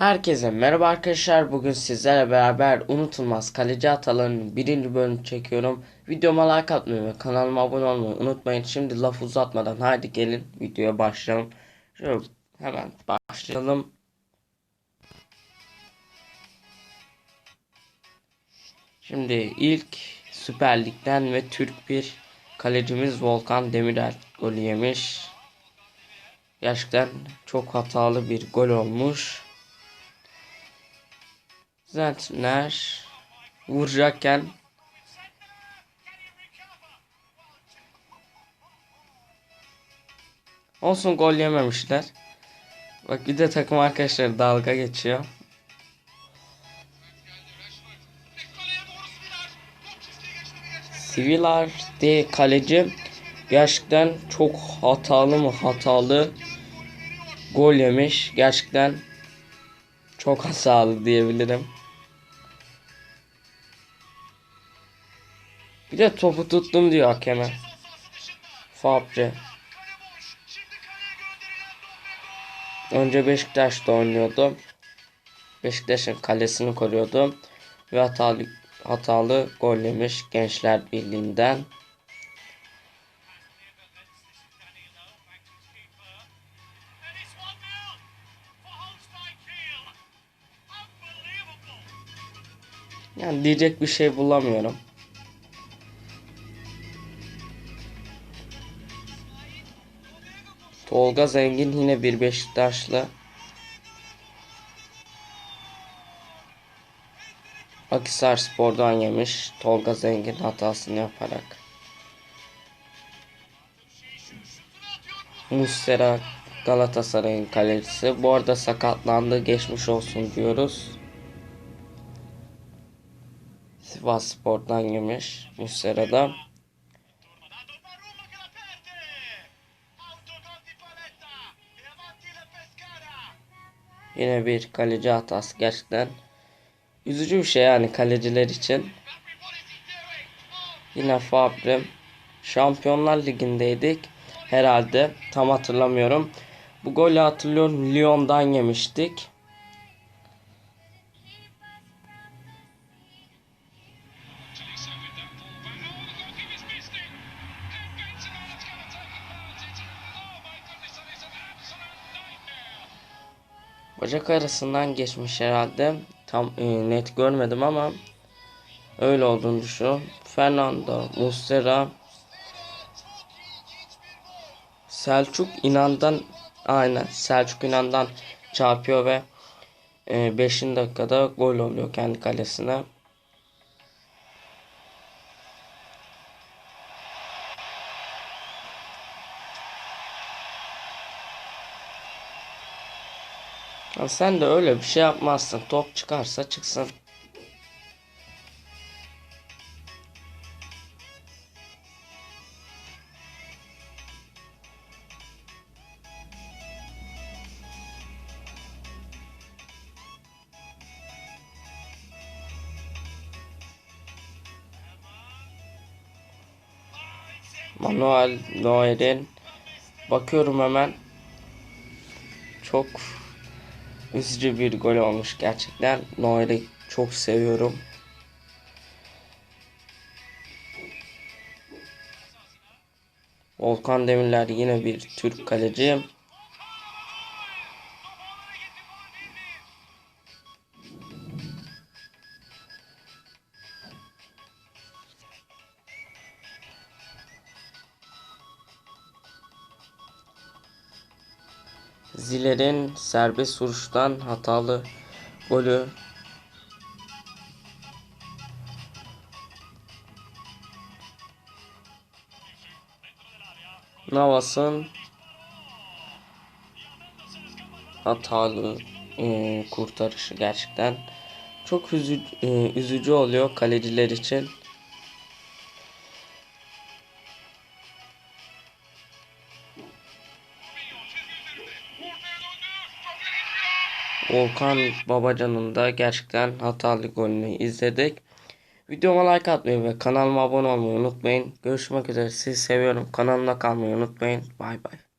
Herkese merhaba arkadaşlar. Bugün sizlerle beraber unutulmaz kaleci hatalarının birinci bölümünü çekiyorum. Videoma like atmayı ve kanalıma abone olmayı unutmayın. Şimdi laf uzatmadan haydi gelin videoya başlayalım. Şöyle hemen başlayalım. Şimdi ilk Süper Lig'den ve Türk bir kalecimiz Volkan Demirel golü yemiş. Gerçekten çok hatalı bir gol olmuş. Zentner vuracakken olsun gol yememişler. Bak bir de takım arkadaşları dalga geçiyor. Sivilar de kaleci gerçekten çok hatalı mı hatalı gol yemiş. Gerçekten çok hatalı diyebilirim. Bir de topu tuttum diyor hakeme. Fabre. Önce Beşiktaş'ta oynuyordu. Beşiktaş'ın kalesini koruyordu. Ve hatalı, hatalı gol yemiş Gençler Birliği'nden. Yani diyecek bir şey bulamıyorum. Tolga Zengin yine bir Beşiktaşlı. Akisar Spor'dan yemiş. Tolga Zengin hatasını yaparak. Muslera Galatasaray'ın kalecisi. Bu arada sakatlandı. Geçmiş olsun diyoruz. Sivas Spor'dan yemiş. Muslera'da. Yine bir kaleci hatası gerçekten. Üzücü bir şey yani kaleciler için. Yine Fabre. Şampiyonlar Ligi'ndeydik. Herhalde tam hatırlamıyorum. Bu golü hatırlıyorum Lyon'dan yemiştik. Bacak arasından geçmiş herhalde. Tam e, net görmedim ama öyle olduğunu düşünüyorum. Fernando, Muslera, Selçuk İnan'dan aynen Selçuk İnan'dan çarpıyor ve 5. E, dakikada gol oluyor kendi kalesine. Ya sen de öyle bir şey yapmazsın. Top çıkarsa çıksın. Manuel Neuer'in bakıyorum hemen çok Üzücü bir gol olmuş gerçekten. Neuer'i çok seviyorum. Volkan Demirler yine bir Türk kaleci. Ziller'in serbest vuruştan hatalı golü Navas'ın hatalı e, kurtarışı gerçekten çok e, üzücü oluyor kaleciler için. Volkan Babacan'ın da gerçekten hatalı golünü izledik. Videoma like atmayı ve kanalıma abone olmayı unutmayın. Görüşmek üzere. Sizi seviyorum. Kanalımda kalmayı unutmayın. Bay bay.